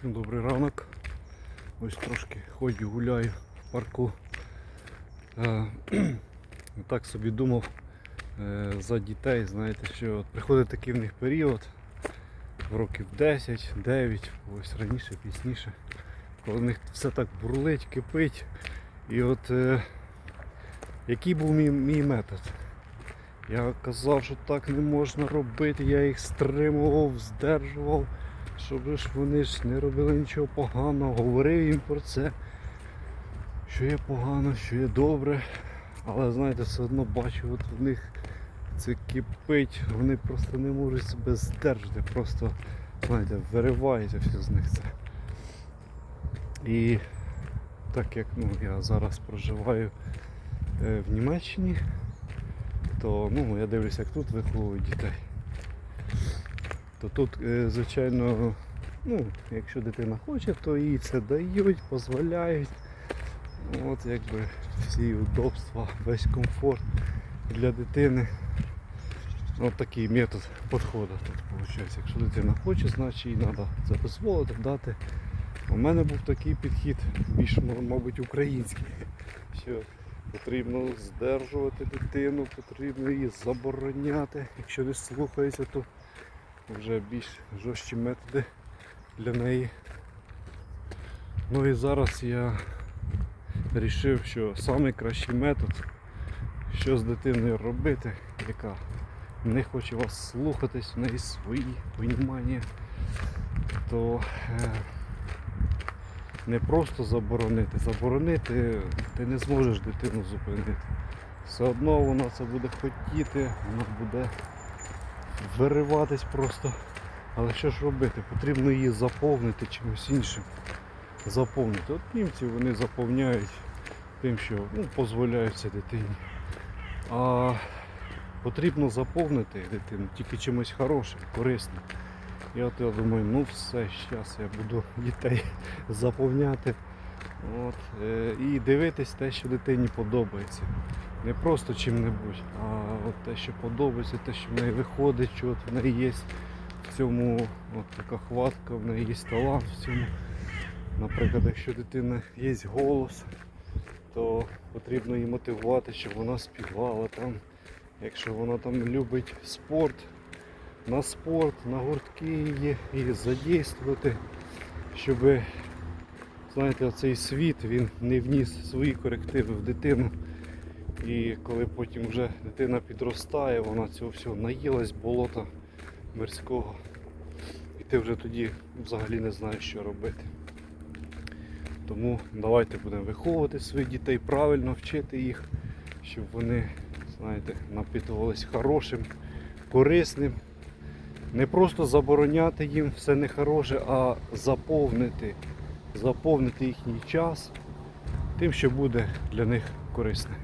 Всім добрий ранок. Ось трошки ходжу, гуляю в парку. Е, Так собі думав е, за дітей, знаєте, що от приходить такий в них період, в років 10, 9, ось раніше, пізніше, коли в них все так бурлить, кипить. І от е, який був мій, мій метод? Я казав, що так не можна робити, я їх стримував, здержував, щоб ж вони ж не робили нічого поганого, говорив їм про це, що є погано, що є добре. Але знаєте, все одно бачу, от в них це кипить, вони просто не можуть себе здержати, просто знаєте, виривається все з них це. І так як ну, я зараз проживаю е, в Німеччині, то ну, я дивлюся, як тут виховують дітей. То тут, е, звичайно, ну, якщо дитина хоче, то їй це дають, дозволяють. От якби всі удобства, весь комфорт для дитини. От такий метод підходу тут виходить. Якщо дитина хоче, значить їй треба це дозволити, дати. У мене був такий підхід, більш, мабуть, український, що потрібно здержувати дитину, потрібно її забороняти. Якщо не слухається, то вже більш жорсткі методи для неї. Ну і зараз я вирішив, що найкращий метод, що з дитиною робити, яка не хоче вас слухатись, в неї свої понімання, то е, не просто заборонити. Заборонити ти не зможеш дитину зупинити. Все одно вона це буде хотіти, вона буде вириватись просто. Але що ж робити? Потрібно її заповнити чимось іншим. Заповнити. От німці вони заповняють тим, що ну, дозволяють це дитині. А потрібно заповнити дитину тільки чимось хорошим, корисним. І от я думаю, ну все, зараз я буду дітей заповняти. От, е, і дивитись те, що дитині подобається. Не просто чим-небудь, а от те, що подобається, те, що в неї виходить, що от в неї є в цьому от така хватка, в неї є талант в цьому. Наприклад, якщо дитина є голос, то потрібно її мотивувати, щоб вона співала там. Якщо вона там любить спорт, на спорт, на гуртки її, її задействувати, щоб знаєте, оцей світ він не вніс свої корективи в дитину. І коли потім вже дитина підростає, вона цього всього наїлась болота мирського. І ти вже тоді взагалі не знаєш, що робити. Тому давайте будемо виховувати своїх дітей, правильно вчити їх, щоб вони, знаєте, напитувались хорошим, корисним. Не просто забороняти їм все нехороше, а заповнити, заповнити їхній час тим, що буде для них корисне.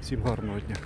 Всім гарного дня.